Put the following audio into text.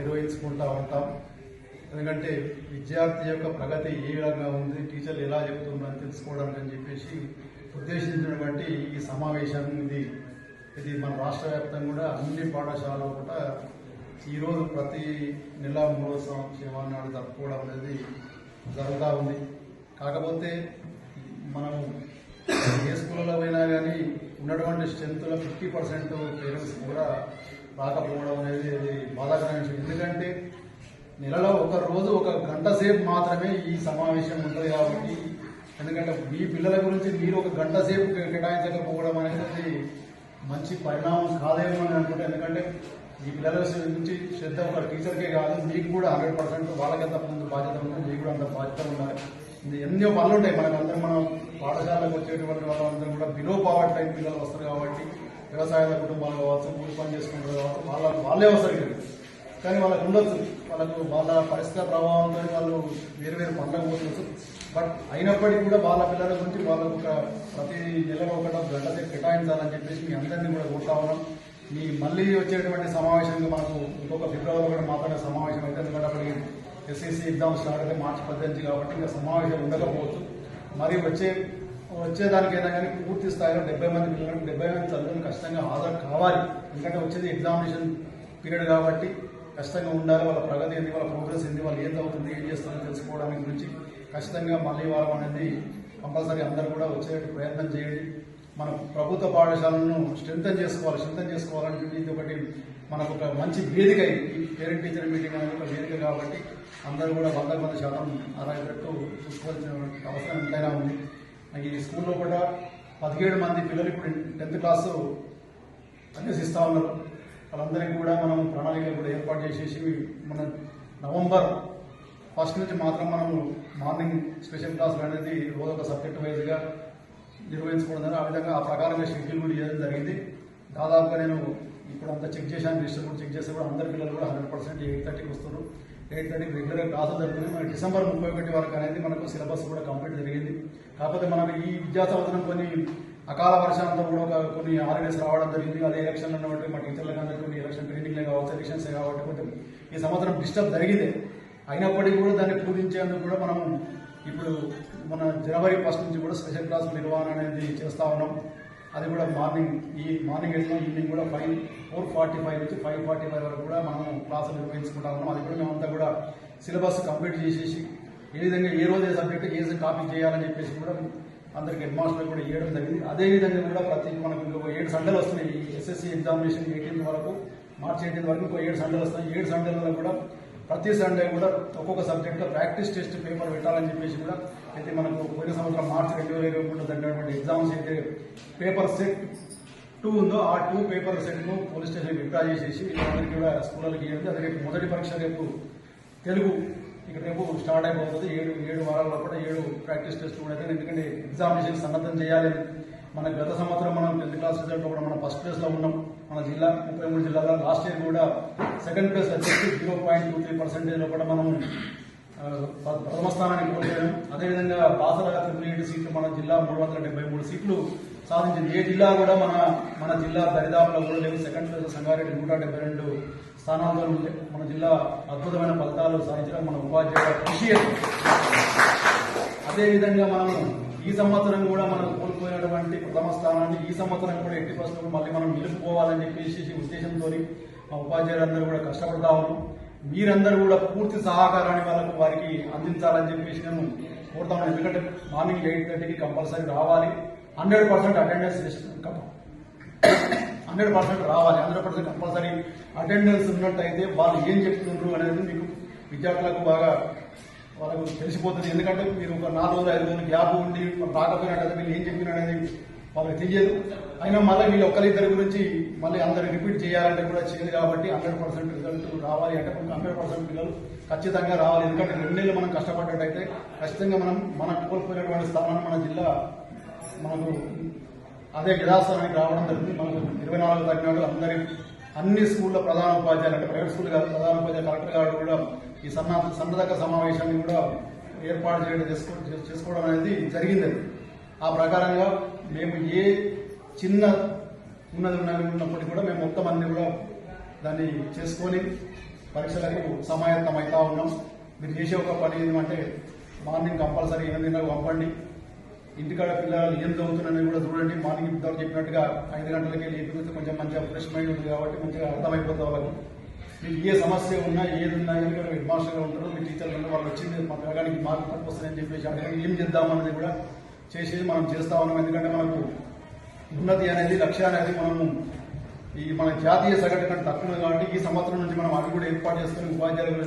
నిర్వహించుకుంటూ ఉంటాం. ఎందుకంటే విద్యార్థి యొక్క ప్రగతి ఏ విధంగా ఉంది టీచర్లు ఎలా చెబుతున్నారని తెలుసుకోవడానికి అని చెప్పేసి ఉద్దేశించినటువంటి ఈ సమావేశం ఇది. ఇది మన రాష్ట్ర వ్యాప్తంగా కూడా అన్ని పాఠశాలలో కూడా ఈరోజు ప్రతి నెల మూడో సంవత్సరం నాడు జరుపుకోవడం అనేది జరుగుతూ ఉంది. కాకపోతే మనం ఏ స్కూళ్ళలో పోయినా కానీ ఉన్నటువంటి స్ట్రెంత్లో ఫిఫ్టీ పర్సెంట్ పేరెంట్స్ కూడా రాకపోవడం అనేది అది బాధాకరమైన విషయం. ఎందుకంటే నెలలో ఒక రోజు ఒక గంట సేపు మాత్రమే ఈ సమావేశం ఉంటుంది కాబట్టి ఎందుకంటే మీ పిల్లల గురించి మీరు ఒక గంట సేపు కేటాయించకపోవడం అనేది మంచి పరిణామం కాదేమో అని అనుకుంటే ఎందుకంటే ఈ పిల్లల నుంచి శ్రద్ధ ఒక టీచర్కే కాదు మీకు కూడా హండ్రెడ్ పర్సెంట్ వాళ్ళకి ఎంత ముందు బాధ్యత ఉంటుంది మీకు కూడా అంత బాధ్యత ఉండాలి. ఎన్నో పనులు ఉంటాయి. మనకు అందరం మనం పాఠశాలకు వచ్చేటువంటి వాళ్ళందరూ కూడా బిలో పవర్టీ టైం పిల్లలు వస్తారు కాబట్టి వ్యవసాయ కుటుంబాలు కావచ్చు కూలి పని చేసుకుంటారు కావచ్చు వాళ్ళ వాళ్ళే వస్తారు ఇక్కడికి కానీ వాళ్ళకు ఉండొచ్చు. వాళ్ళకు వాళ్ళ పరిస్థితుల ప్రభావంతో వాళ్ళు వేరు వేరు పనులకు పోవచ్చు బట్ అయినప్పటికీ కూడా వాళ్ళ పిల్లల గురించి వాళ్ళకు ఒక ప్రతి నెల ఒక గంట కేటాయించాలని చెప్పేసి మీ అందరినీ కూడా కోరుతా ఉన్నాం. మీ మళ్ళీ వచ్చేటువంటి సమావేశంగా మనకు ఇంకొక ఫిబ్రవరి కూడా మాత్రమే సమావేశం అయితే ఎందుకంటే అప్పటికి ఎస్ఎస్సి ఎగ్జామ్స్ స్టార్ట్ అయితే మార్చి పద్దెనిమిది కాబట్టి ఇంకా సమావేశం ఉండకపోవచ్చు. మరి వచ్చే వచ్చేదానికైనా కానీ పూర్తి స్థాయిలో డెబ్బై మంది పిల్లలకు డెబ్బై మంది తల్లిదండ్రులు ఖచ్చితంగా హాజరు కావాలి. ఎందుకంటే వచ్చేది ఎగ్జామినేషన్ పీరియడ్ కాబట్టి ఖచ్చితంగా ఉండాలి. వాళ్ళ ప్రగతి ఏంది వాళ్ళ ప్రోగ్రెస్ ఏంది వాళ్ళు ఏం అవుతుంది ఏం చేస్తుందో తెలుసుకోవడానికి గురించి ఖచ్చితంగా మళ్ళీ వారం అనేది కంపల్సరీ అందరూ కూడా వచ్చే ప్రయత్నం చేయండి. మన ప్రభుత్వ పాఠశాలను స్ట్రెంగ్తన్ చేసుకోవాలి స్ట్రెంగ్తన్ చేసుకోవాలంటే ఇది ఒకటి మనకు ఒక మంచి వేదిక ఈ పేరెంట్ టీచర్ మీటింగ్ అనేది ఒక వేదిక కాబట్టి అందరూ కూడా వంద మంది శాతం అరగట్టు చూసుకోవాల్సిన అవసరం ఎంతైనా ఉంది. ఈ స్కూల్లో కూడా పదిహేడు మంది పిల్లలు ఇప్పుడు టెన్త్ క్లాసు అభ్యసిస్తా ఉన్నారు. వాళ్ళందరికీ కూడా మనం ప్రణాళికలు కూడా ఏర్పాటు చేసేసి మన నవంబర్ ఫస్ట్ నుంచి మాత్రం మనం మార్నింగ్ స్పెషల్ క్లాసులు అనేది రోజు ఒక సబ్జెక్ట్ వైజ్గా నిర్వహించుకోవడం ఆ విధంగా ఆ ప్రకారంగా షెడ్యూల్ కూడా చేయడం జరిగింది. దాదాపుగా నేను ఇప్పుడు అంతా చెక్ చేశాను రిజిస్టర్ కూడా చెక్ చేస్తే కూడా అందరి పిల్లలు కూడా హండ్రెడ్ పర్సెంట్ ఎయిట్ థర్టీకి వస్తున్నారు. ఎయిట్ థర్టీకి రెగ్యులర్గా క్లాసులు జరుగుతుంది మనకి డిసెంబర్ ముప్పై ఒకటి వరకు అనేది మనకు సిలబస్ కూడా కంప్లీట్ జరిగింది. కాకపోతే మనకు ఈ విద్యా సంవత్సరం కొన్ని అకాల వర్షాలతో కూడా ఒక కొన్ని ఆర్ఎస్ రావడం జరిగింది. అదే ఎలక్షన్లు ఉన్నటువంటి మా టీచర్లకు అందరికీ కొన్ని ఎలక్షన్ ట్రైనింగ్లే కావచ్చు ఎలక్షన్స్ కాబట్టి కొంచెం ఈ సంవత్సరం డిస్టర్బ్ జరిగింది. అయినప్పటికీ కూడా దాన్ని పూజించేందుకు కూడా మనం ఇప్పుడు మన జనవరి ఫస్ట్ నుంచి కూడా స్పెషల్ క్లాస్ నిర్వహణ అనేది చేస్తా ఉన్నాం. అది కూడా మార్నింగ్ ఈ మార్నింగ్ వెళ్ళిన ఈవినింగ్ కూడా ఫైవ్ ఫోర్ ఫార్టీ ఫైవ్ నుంచి ఫైవ్ ఫార్టీ ఫైవ్ వరకు కూడా మనం క్లాసులు నిర్వహించుకుంటా ఉన్నాం. అది కూడా మేమంతా కూడా సిలబస్ కంప్లీట్ చేసేసి ఏ విధంగా ఏ రోజు ఏ సబ్జెక్ట్ ఏ కాపీ చేయాలని చెప్పేసి కూడా అందరికి హెడ్ మాస్టర్ కూడా ఇవ్వడం జరిగింది. అదే విధంగా కూడా ప్రతి మనకు ఇంకొక ఏడు సండలు వస్తున్నాయి. ఎస్ఎస్సి ఎగ్జామినేషన్ ఎయిటీన్త్ వరకు మార్చి ఎయిటీన్త్ వరకు ఇంకో ఏడు సండలు వస్తాయి. ఏడు సండలలో కూడా ప్రతి సండే కూడా ఒక్కొక్క సబ్జెక్ట్లో ప్రాక్టీస్ టెస్ట్ పేపర్ పెట్టాలని చెప్పేసి కూడా అయితే మనకు పోయిన సంవత్సరం మార్చి రెండు వేల ఇరవై మూడు జరిగినటువంటి ఎగ్జామ్స్ అయితే పేపర్ సెట్ టూ ఉందో ఆ టూ పేపర్ సెట్ను పోలీస్ స్టేషన్ విత్డ్రా చేసేసి అందరికీ కూడా స్కూళ్ళకి ఇవ్వండి అదే రేపు మొదటి పరీక్ష రేపు తెలుగు ఇక రేపు స్టార్ట్ అయిపోతుంది. ఏడు ఏడు వారాల్లో కూడా ఏడు ప్రాక్టీస్ టెస్ట్లు కూడా అయితే ఎందుకంటే ఎగ్జామినేషన్ సన్నద్ధం చేయాలి. మన గత సంవత్సరం మనం టెన్త్ క్లాస్ రిజల్ట్ కూడా మనం ఫస్ట్ ప్లేస్లో ఉన్నాం. మన జిల్లా ముప్పై మూడు జిల్లాలో లాస్ట్ ఇయర్ కూడా సెకండ్ ప్లేస్ వచ్చేసి జీరో పాయింట్ టూ త్రీ పర్సెంటేజ్లో కూడా మనం ప్రథమ స్థానానికి కోల్పోయాం అదేవిధంగా బాసర తొమ్మిది ఏడు సీట్లు మన జిల్లా మూడు వందల డెబ్బై మూడు సీట్లు సాధించింది. ఏ జిల్లా కూడా మన మన జిల్లా దరిదాపులో కూడా లేవు. సెకండ్ ప్లేస్ సంగారెడ్డి నూట డెబ్బై రెండు స్థానాలతో ఉంది మన జిల్లా అద్భుతమైన ఫలితాలు సాధించడం మన ఉపాధ్యాయుల కృషి అదేవిధంగా మనము ఈ సంవత్సరం కూడా మనం కోల్పోయినటువంటి ప్రథమ స్థానాన్ని ఈ సంవత్సరం కూడా ఎట్టి ఫస్ట్ మళ్ళీ మనం నిలుపుకోవాలని చెప్పేసి ఉద్దేశంతో మా ఉపాధ్యాయులందరూ కూడా కష్టపడతా ఉన్నాం. మీరందరూ కూడా పూర్తి సహకారాన్ని వాళ్ళకు వారికి అందించాలని చెప్పేసి నేను కోరుతా ఎందుకంటే మార్నింగ్ ఎయిట్ థర్టీకి కంపల్సరీ రావాలి. Hundred percent attendance hundred percent రావాలి. హండ్రెడ్ పర్సెంట్ కంపల్సరీ అటెండెన్స్ ఉన్నట్టయితే వాళ్ళు ఏం చెప్తుండ్రు అనేది మీకు విద్యార్థులకు బాగా వాళ్ళకు తెలిసిపోతుంది. ఎందుకంటే మీరు ఒక నాలుగు రోజులు ఐదు రోజులు గ్యాప్ ఉండి రాకపోయినట్టయితే వీళ్ళు ఏం చెప్పిన అనేది వాళ్ళకి తెలియదు. అయినా మళ్ళీ వీళ్ళు ఒకరిద్దరి గురించి మళ్ళీ అందరు రిపీట్ చేయాలంటే కూడా చేయదు కాబట్టి హండ్రెడ్ పర్సెంట్ రిజల్ట్ రావాలి అంటే హండ్రెడ్ పర్సెంట్ పిల్లలు ఖచ్చితంగా రావాలి. ఎందుకంటే రెండు నెలలు మనం కష్టపడ్డట్టయితే ఖచ్చితంగా మనం మన కోల్పోయినటువంటి స్థానాన్ని మన జిల్లా మనకు అదే యథాస్థానానికి రావడం జరిగింది. మనకు ఇరవై నాలుగు తగ్గినాడు అందరి అన్ని స్కూళ్ళ ప్రధాన ఉపాధ్యాయులు అంటే ప్రైవేట్ స్కూల్ కాదు ప్రధాన ఉపాధ్యాయులు కలెక్టర్ గారు కూడా ఈ సన్న సన్నదక సమావేశాన్ని కూడా ఏర్పాటు చేయడం చేసుకో చేసుకోవడం అనేది జరిగింది ఆ ప్రకారంగా మేము ఏ చిన్న ఉన్నది ఉన్నది ఉన్నప్పటికీ కూడా మేము మొత్తం అన్ని కూడా దాన్ని చేసుకొని పరీక్షలకు సమాయత్తం అవుతా ఉన్నాం. మీరు చేసే ఒక పని ఏంటంటే మార్నింగ్ కంపల్సరీ ఎనిమిదిన్నరకు పంపండి. ఇంటికాడ పిల్లలు ఏం చదువుతున్నారని కూడా చూడండి. మార్నింగ్ ఇంతవరకు చెప్పినట్టుగా ఐదు గంటలకి లేకపోతే కొంచెం మంచిగా ఫ్రెష్ మైండ్ ఉంది కాబట్టి మంచిగా అర్థమైపోతుంది వాళ్ళకు. మీకు ఏ సమస్య ఉన్నా ఏది ఉన్నా ఎందుకంటే హెడ్ మాస్టర్గా ఉంటారు మీ టీచర్లు ఉన్నారు వాళ్ళు వచ్చింది మా పిల్లగానికి మార్పు తక్కువ వస్తుందని చెప్పేసి అడగండి ఏం చేద్దామనేది కూడా చేసేది మనం చేస్తా ఉన్నాం. ఎందుకంటే మనకు ఉన్నతి అనేది లక్ష్యం అనేది మనము ఈ మన జాతీయ సగటు కంటే తక్కువ కాబట్టి ఈ సంవత్సరం నుంచి మనం అది కూడా ఏర్పాటు చేసుకుని ఉపాధ్యాయుల